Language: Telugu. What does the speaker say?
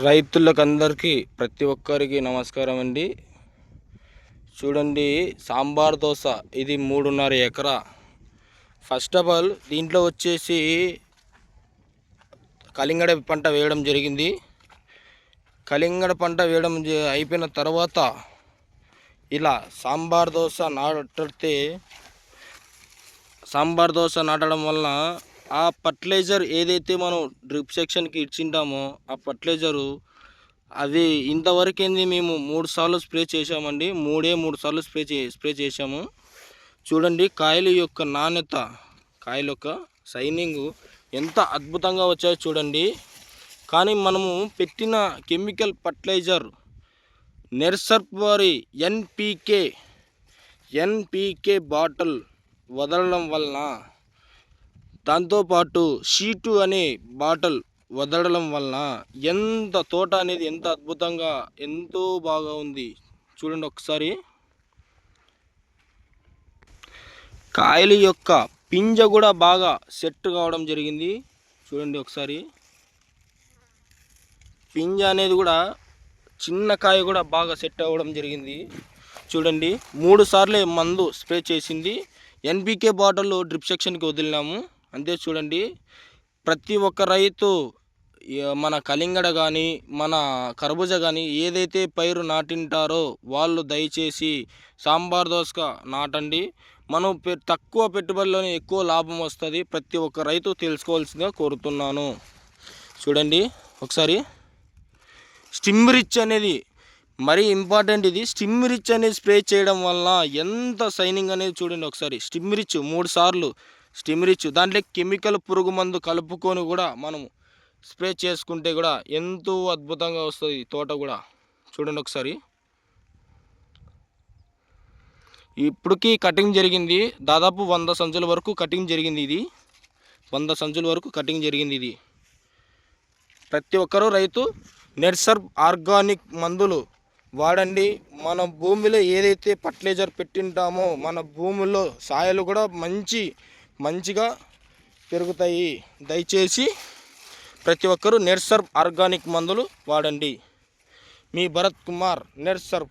రైతులకు అందరికీ ప్రతి ఒక్కరికి నమస్కారం అండి. చూడండి సాంబార్ దోశ ఇది మూడున్నర ఎకరా. ఫస్ట్ ఆఫ్ ఆల్ దీంట్లో వచ్చేసి కలింగడ పంట వేయడం జరిగింది. కలింగడ పంట వేయడం జ- అయిపోయిన తర్వాత ఇలా సాంబార్ దోశ నాటితే సాంబార్ దోశ నాటడం వలన ఆ ఫర్టిలైజర్ ఏదైతే మనం డ్రిప్ సెక్షన్కి ఇచ్చింటామో ఆ ఫర్టిలైజరు అది ఇంతవరకు ఏంది మేము మూడు సార్లు స్ప్రే చేసామండి మూడే మూడు సార్లు స్ప్రే చే స్ప్రే చేసాము చూడండి కాయల యొక్క నాణ్యత కాయల యొక్క సైనింగ్ ఎంత అద్భుతంగా వచ్చాయో చూడండి. కానీ మనము పెట్టిన కెమికల్ ఫర్టిలైజర్ నెర్సర్పరి వారి ఎన్పికే ఎన్పికే బాటిల్ వదలడం వలన దాంతోపాటు షీటు అనే బాటల్ వదలడం వలన ఎంత తోట అనేది ఎంత అద్భుతంగా ఎంతో బాగా ఉంది. చూడండి ఒకసారి. కాయలు యొక్క పింజ కూడా బాగా సెట్ కావడం జరిగింది. చూడండి ఒకసారి. పింజ అనేది కూడా చిన్న కాయ కూడా బాగా సెట్ అవ్వడం జరిగింది. చూడండి. మూడు సార్లే మందు స్ప్రే చేసింది. ఎన్పికే బాటిల్లో డ్రిప్ సెక్షన్కి వదిలినాము. అంతే చూడండి ప్రతి ఒక్క రైతు మన కలింగడ కానీ మన కర్బూజ కానీ ఏదైతే పైరు నాటింటారో వాళ్ళు దయచేసి సాంబార్ దోసక నాటండి. మనం పె తక్కువ పెట్టుబడిలోనే ఎక్కువ లాభం వస్తుంది. ప్రతి ఒక్క రైతు తెలుసుకోవాల్సిందిగా కోరుతున్నాను. చూడండి ఒకసారి. స్టిమ్ రిచ్ అనేది మరీ ఇంపార్టెంట్ ఇది. స్టిమ్ రిచ్ అనేది స్ప్రే చేయడం వలన ఎంత సైనింగ్ అనేది చూడండి ఒకసారి. స్టిమ్ రిచ్ మూడు సార్లు స్టిమ్రిచ్ దాంట్లో కెమికల్ పురుగు మందు కలుపుకొని కూడా మనము స్ప్రే చేసుకుంటే కూడా ఎంతో అద్భుతంగా వస్తుంది తోట కూడా. చూడండి ఒకసారి. ఇప్పటికి కటింగ్ జరిగింది. దాదాపు వంద సంచుల వరకు కటింగ్ జరిగింది ఇది. వంద సంచుల వరకు కటింగ్ జరిగింది ఇది. ప్రతి ఒక్కరూ రైతు నెట్సర్బ్ ఆర్గానిక్ మందులు వాడండి. మన భూమిలో ఏదైతే ఫర్టిలైజర్ పెట్టింటామో మన భూమిలో సాయలు కూడా మంచి మంచిగా పెరుగుతాయి. దయచేసి ప్రతి ఒక్కరూ నెర్సర్ ఆర్గానిక్ మందులు వాడండి. మీ భరత్ కుమార్ నెర్సర్